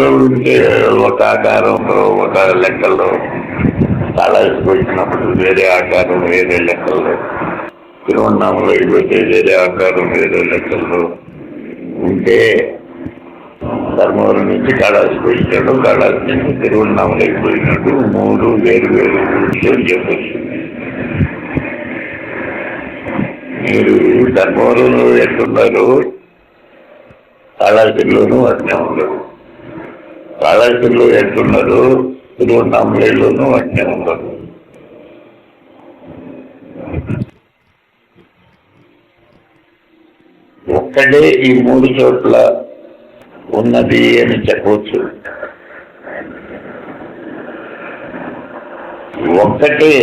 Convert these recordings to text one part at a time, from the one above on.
మీరు ఉంటే ఒక ఆకారంలో ఒక లెక్కల్లో కాళాసి వచ్చినప్పుడు వేరే ఆకారం వేరే లెక్కల్లో తిరువన్నామలో అయిపోతే వేరే ఆకారం వేరే లెక్కల్లో ఉంటే ధర్మవరం నుంచి కాళాసి పోయినాడు. కాళాసి నుంచి తిరువన్నామలకి పోయినట్టు మూడు వేరు వేరు విషయం చెప్పచ్చు. మీరు ధర్మవరంలో ఎట్టున్నారు కాళాసిలోనూ అట్నే లేదు కాళాశులు ఎట్టున్నారు తిరువన్నామలలోనూ అట్నే ఉండదు ఒక్కడే ఈ మూడు చోట్ల ఉన్నది అని చెప్పవచ్చు. ఒక్కటే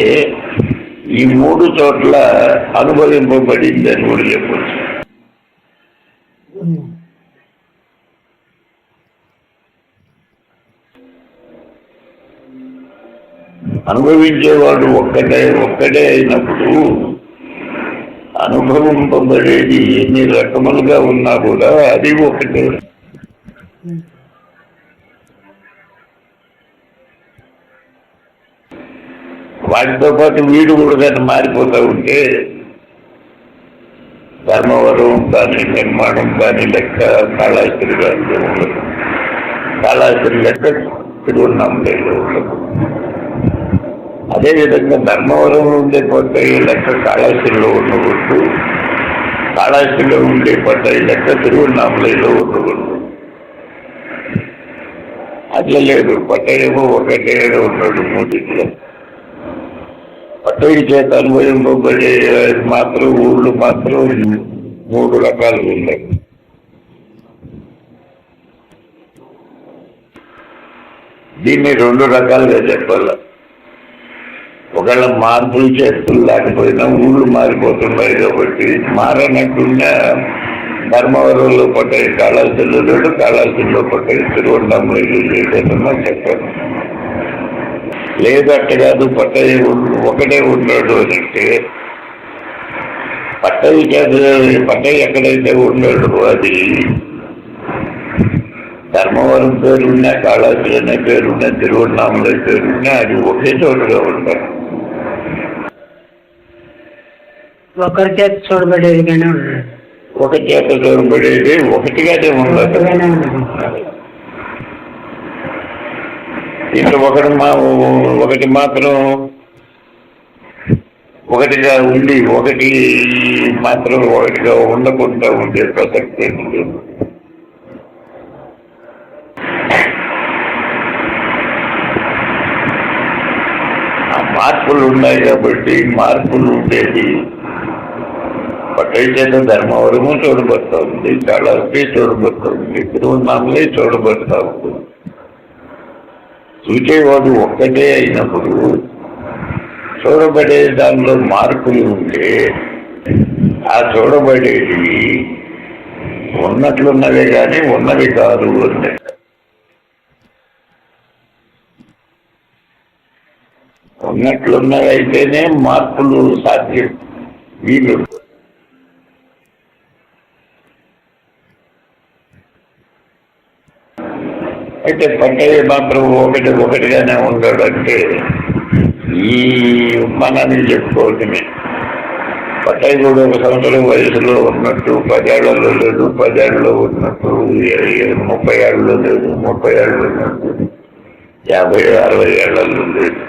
ఈ మూడు చోట్ల అనుభవింపబడింది అని కూడా చెప్పచ్చు అనుభవించేవాడు ఒక్కటే ఒక్కటే అయినప్పుడు అనుభవింపబడేది ఎన్ని రకములుగా ఉన్నా కూడా అది ఒకటే వాటితో పాటు వీడు కూడా కానీ మారిపోతూ ఉంటే ధర్మవరం కానీ నిర్మాణం కానీ లెక్క కాళాస్త్రి కానీ కాళాస్త్రి లెక్క తిరువన్నామలలో లేదు అదేవిధంగా ధర్మవరం ఉండే పట్టాయి లెక్క కాళాస్త్రిలో ఉండకూడదు. కాళాస్త్రిలో ఉండే పట్టాయి లెక్క తిరువన్నామలలో ఉండకూడదు. అట్లా లేదు. పట్టేమో ఒకటే ఉన్నాడు మూడింట్లో. పట్టడి చేత అనుభవింపబడే మాత్రం ఊళ్ళు మాత్రం మూడు రకాలు ఉన్నాయి. దీన్ని రెండు రకాలుగా చెప్పాలి? ఒకవేళ మార్పులు చేతులు లేకపోయినా ఊళ్ళు మారిపోతున్నాయి కాబట్టి మారనట్టున్నా ధర్మవరంలో పట్టాయి కాళాసుల్లో లేడు కాళాసుల్లో పట్టాయి తిరువన్నామలో లేదన్నా చెప్పాను లేదు అట్ట కాదు పట్టయ్య ఉన్- ఒకటే ఉన్నాడు అని అంటే పట్టయ్య కాదు పట్టయ్య ఎక్కడైతే ఉన్నాడు అది ధర్మవరం పేరున్నా కాళాసులు అనే పేరున్నా తిరువన్నామల పేరున్నా అది ఒకే చోటుగా ఉంటారు ఒకరి చేత చూడబడేదిగానే ఉన్నాడు ఒక చేత చూడబడేది ఒకటిగానే ఉండదు. ఇంట్లో ఒకటి మా ఒకటి మాత్రం ఒకటిగా ఉండి ఒకటి మాత్రం ఒకటిగా ఉండకుండా ఉండే ప్రసక్తి మార్పులు ఉన్నాయి కాబట్టి మార్పులు ఉండేది పట్టై ధర్మవరము చూడబడతా ఉంది కాళహస్తి చూడబడతా ఉంది తిరువన్నామలే చూడబడతా ఉంది చూచేవాడు ఒక్కటే అయినప్పుడు చూడబడే దానిలో మార్పులు ఉంటే ఆ చూడబడేది ఉన్నట్లున్నవే కానీ ఉన్నవి కాదు అంటే. ఉన్నట్లున్నవి అయితేనే మార్పులు సాధ్యం. వీలు. అయితే పట్టయ్య మాత్రం ఒకటి ఒకటిగానే ఉంటాడు అంటే ఈ మనని చెప్పుకోవటమే. పట్టయ్య కూడా ఒక సంవత్సరం వయసులో ఉన్నట్టు పదేళ్ళలో లేదు పదేళ్ళలో ఉన్నట్టు ముప్పై ఏళ్ళలో లేదు ముప్పై ఏళ్ళలో ఉన్నట్టు యాభై అరవై ఏళ్ళలో లేదు.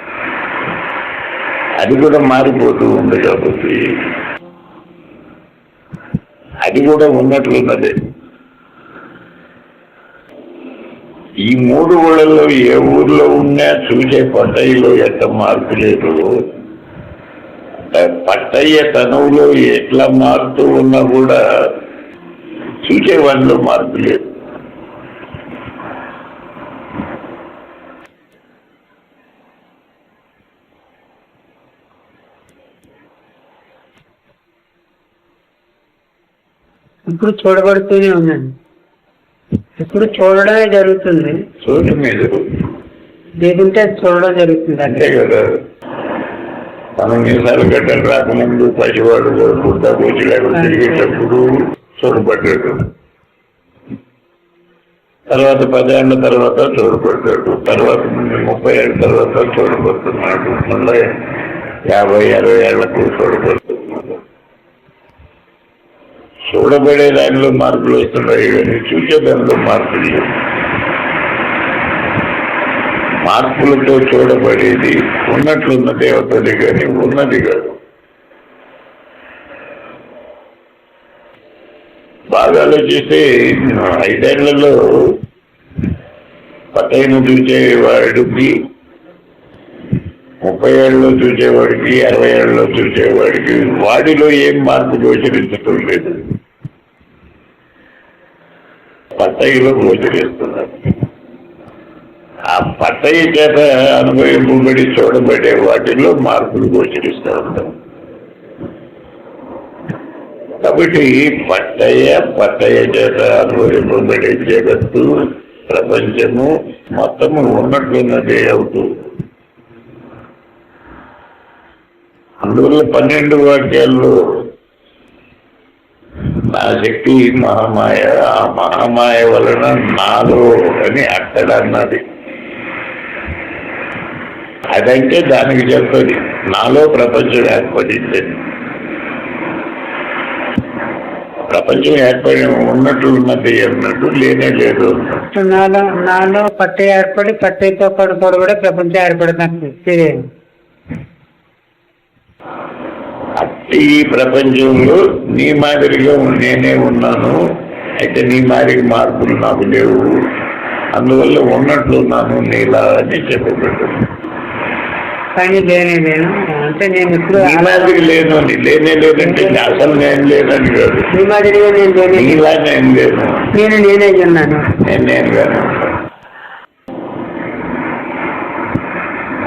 అది కూడా మారిపోతూ ఉంది కాబట్టి. అది కూడా ఉన్నట్లున్నదే. ఈ మూడు ఊళ్ళల్లో ఏ ఊర్లో ఉన్నా చూసే పట్టయ్యలో ఎంత మార్పు లేదు. పట్టయ్య తనువులో ఎట్లా మారుతూ ఉన్నా కూడా చూసే వాళ్ళలో మార్పు లేదు. ఇప్పుడు చూడబడుతూనే ఉందండి ఇప్పుడు చూడడమే జరుగుతుంది. చూడండి మీరు లేకుంటే చూడడం జరుగుతుంది అంతే కదా. మనం మీసాలు గడ్డలు రాకముందు పసివాడు బుద్ధ కూర్చోలేక తిరిగేటప్పుడు చూడబడ్డాడు తర్వాత పదేళ్ళ తర్వాత చూడబడతాడు తర్వాత ముప్పై ఏళ్ళ తర్వాత చూడబడుతున్నాడు మళ్ళీ యాభై అరవై ఏళ్ళకు చూడబడుతున్నాడు చూడబడే దానిలో మార్పులు వస్తున్నాయి. కానీ చూసే దానిలో మార్పులు లేవు. మార్పులతో చూడబడేది ఉన్నట్లున్న దేవతది కానీ ఉన్నది కాదు. బాగా ఆలోచిస్తే ఐదేళ్ళలో పట్టైన చూసేవాడికి ముప్పై ఏళ్ళలో చూసేవాడికి అరవై ఏళ్ళలో చూసేవాడికి వాడిలో ఏం మార్పు గోచరించటం లేదు. పట్టయిలో గోచరిస్తున్నారు ఆ పట్టయి చేత అనుభవింపబడి చూడబడే వాటిల్లో మార్పులు గోచరిస్తూ ఉంటాం కాబట్టి పట్టయ్య పట్టయ్య చేత అనుభవింపబడే జగత్తు ప్రపంచము మొత్తము ఉన్నట్లున్నదే అవుతూ. అందువల్ల పన్నెండు వాక్యాల్లో నా శక్తి మహామాయ ఆ మహామాయ వలన నాలో అని అక్కడ అన్నది అదంటే దానికి చెప్పది నాలో ప్రపంచం ఏర్పడింది. ప్రపంచం ఏర్పడి ఉన్నట్లున్నది అన్నట్టు లేనే లేదు. నాలో నాలో పట్టే ఏర్పడి పట్టేతో పాటు కూడా ప్రపంచం ఏర్పడుతుంది తెలియదు అట్టి ఈ ప్రపంచంలో నీ మాదిరిగా నేనే ఉన్నాను. అయితే నీ మాదిరి మార్పులు నాకు లేవు. అందువల్ల ఉన్నట్లున్నాను నీలా అని చెప్పబడ్డాను కానీ లేనే లేను. అంటే నేను ఇప్పుడు నీ మాదిరి లేను అని. లేనే లేదంటే అసలు నేను లేదని కాదు. మీ మాదిరిగా నేను లేనే నేను నేను నేనే ఉన్నాను. నేను నేనుగానే ఉంటాను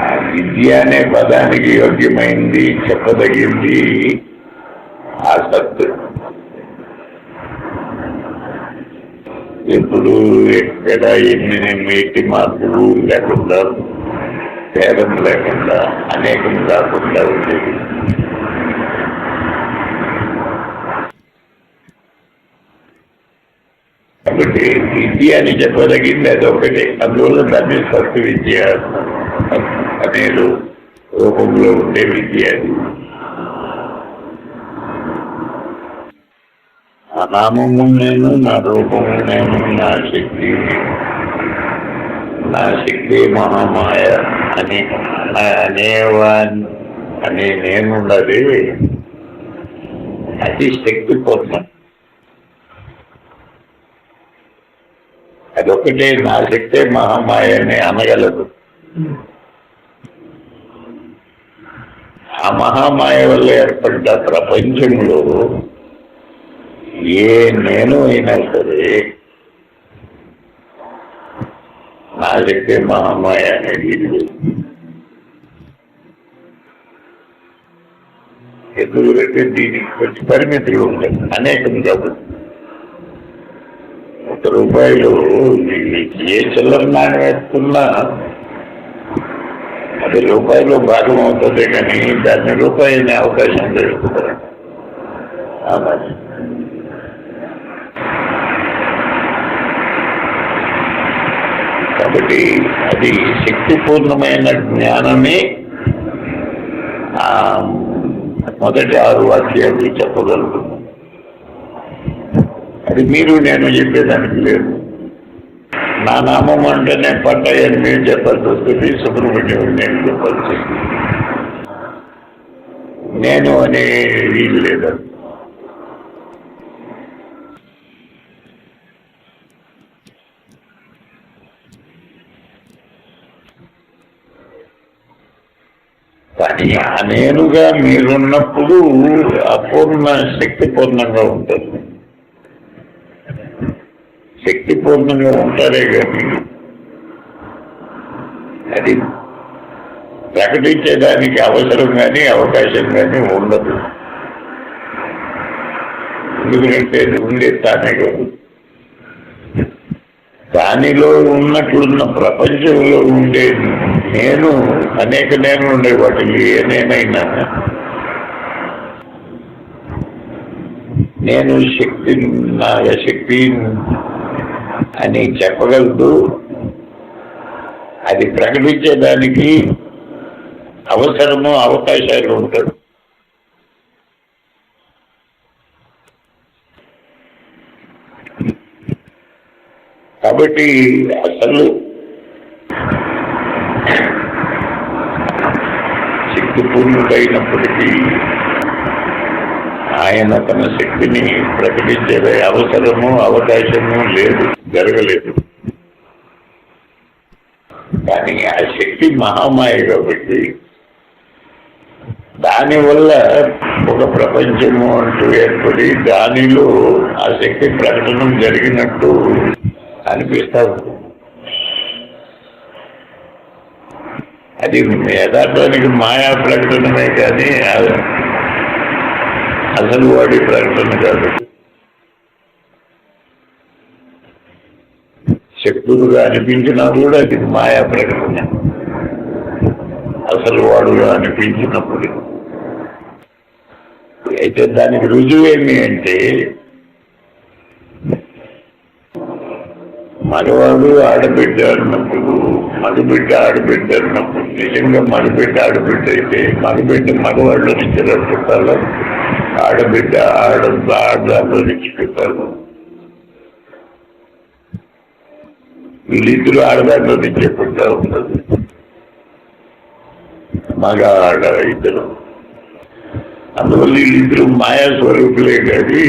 ఆ విద్య అనే పదానికి యోగ్యమైంది చెప్పదగింది. ఆ ఎప్పుడు ఎక్కడ ఎన్ని ఎట్టి మార్పులు లేకుండా భేదం లేకుండా అనేకం కాకుండా ఉండేది. కాబట్టి విద్య అని చెప్పదగింది అదొకటి. అందువల్ల దాన్ని సత్తు విద్య అన్నారు. అనే రూపంలో ఉండే విద్య అది. నా నామము నేను నా రూపము నేను నా శక్తి నా శక్తి మహామాయ అని అనేవా అని నేనున్నది. అది శక్తి పూర్ణం అదొకటే నా శక్తే మహామాయ అని అనగలదు. ఆ మహామాయ వల్ల ఏర్పడ్డ ప్రపంచంలో ఏ నేను అయినా సరే నా చెప్పే మహామాయ అనేది ఎందుకంటే దీనికి కొంచెం పరిమితులు ఉంటాయి అనేకం కాబట్టి ఒక రూపాయలు ఏ చిల్లర నాణ్యం వేసుకున్నా అది రూపాయలు భాగం అవుతుంది కానీ దాన్ని రూపాయి అనే అవకాశం లేదు అలాగే. కాబట్టి అది శక్తిపూర్ణమైన జ్ఞానమే ఆ మొదటి ఆరు వాక్యాలు చెప్పగలుగుతుంది అది మీరు నేను చెప్పేదానికి లేదు నా నామం అంటేనే పట్టయ్యని మీరు చెప్పాల్సి వస్తుంది. సుబ్రహ్మణ్యం నేను చెప్పాల్సి వస్తుంది. నేను అనే వీలు లేదు. కానీ ఆ నేనుగా మీరున్నప్పుడు అపూర్ణ శక్తి పూర్ణంగా ఉంటుంది. శక్తిపూర్ణంగా ఉంటారే కానీ అది ప్రకటించేదానికి అవసరం కానీ అవకాశం కానీ ఉండదు. ఎందుకంటే ఉండే తానే కాదు. దానిలో ఉన్నట్లున్న ప్రపంచంలో ఉండే నేను అనేక నేను ఉండే వాటికి ఏ నేనైనా నేను శక్తి నా శక్తి అని చెప్పగలదు అది ప్రకటించేదానికి అవసరము అవకాశాలు ఉంటాడు కాబట్టి అసలు శక్తిపూర్ణుడైనప్పటికీ ఆయన తన శక్తిని ప్రకటించే అవసరము అవకాశము లేదు. జరగలేదు. కానీ ఆ శక్తి మహామాయ కాబట్టి దానివల్ల ఒక ప్రపంచము అంటూ ఏర్పడి దానిలో ఆ శక్తి ప్రకటన జరిగినట్టు అనిపిస్తారు అది యథార్థానికి మాయా ప్రకటనమే కానీ అసలు వాడి ప్రకటన కాదు. శక్తులుగా అనిపించినా కూడా అది మాయా ప్రకటన. అసలు వాడుగా అనిపించినప్పుడు. అయితే దానికి రుజువు ఏమి అంటే మగవాడు ఆడబిడ్డ అన్నప్పుడు మగబిడ్డ ఆడబిడ్డ అన్నప్పుడు నిజంగా మగబిడ్డ ఆడబిడ్డ అయితే మగబిడ్డ మగవాళ్ళు నుంచి రక్షిస్తారు ఆడబిడ్డ ఆడ ఆడదాంట్లో నుంచి పెట్టారు వీళ్ళిద్దరు ఆడదాంట్లో నుంచి ఉన్నది మగ ఆడ ఇద్దరు. అందువల్ల వీళ్ళిద్దరు మాయా స్వరూపులే కానీ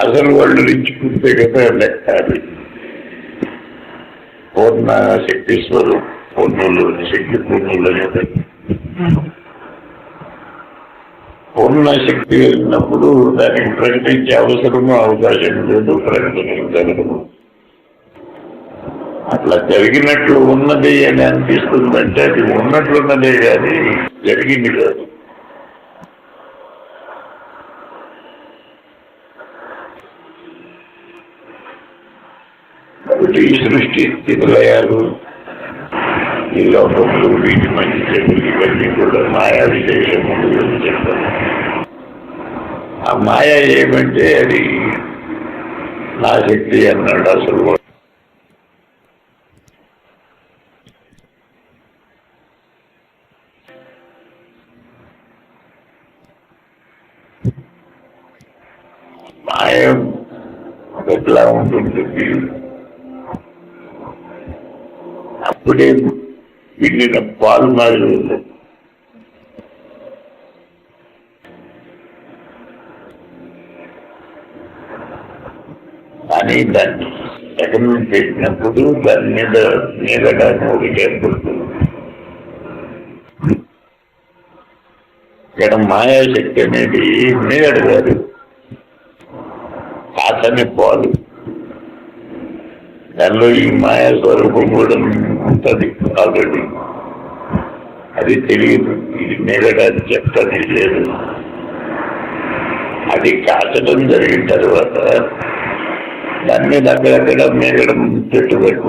అసలు వాళ్ళు నుంచి పుట్టే కదా లెక్క అది. పూర్ణ శక్తి స్వరూపం పూర్ణులు శక్తి పూర్ణులు అనేది పూర్ణ శక్తి వెళ్ళినప్పుడు దానికి ప్రకటించే అవసరము అవకాశం లేదు ప్రకటన జరగదు అట్లా జరిగినట్లు ఉన్నది అని అనిపిస్తుందంటే అది ఉన్నట్లున్నదే కానీ జరిగింది కాదు. కాబట్టి ఈ సృష్టి స్థితిలయాలు ఈ లోకంలో వీటి మంచి చెడులు ఇవన్నీ కూడా మాయా విశేషములు అని చెప్తారు ఆ మాయ ఏమంటే అది నా శక్తి అన్నాడు అసలు అప్పుడే విన్నిన పాలు మారి ఉంది కానీ దాన్ని ఎక్కడ చేసినప్పుడు దాని మీద నీగడ ఒకటి ఏర్పడుతుంది. ఇక్కడ మాయాశక్తి అనేది నీగడ కాదు కాసని పాలు. దానిలో ఈ మాయా స్వరూపం కూడా ఉంటుంది ఆల్రెడీ అది తెలియదు. ఇది నీగడ అది చెప్తానే లేదు. అది కాచడం జరిగిన తర్వాత దాని మీద అక్కడక్కడ మేగడం పెట్టుబడి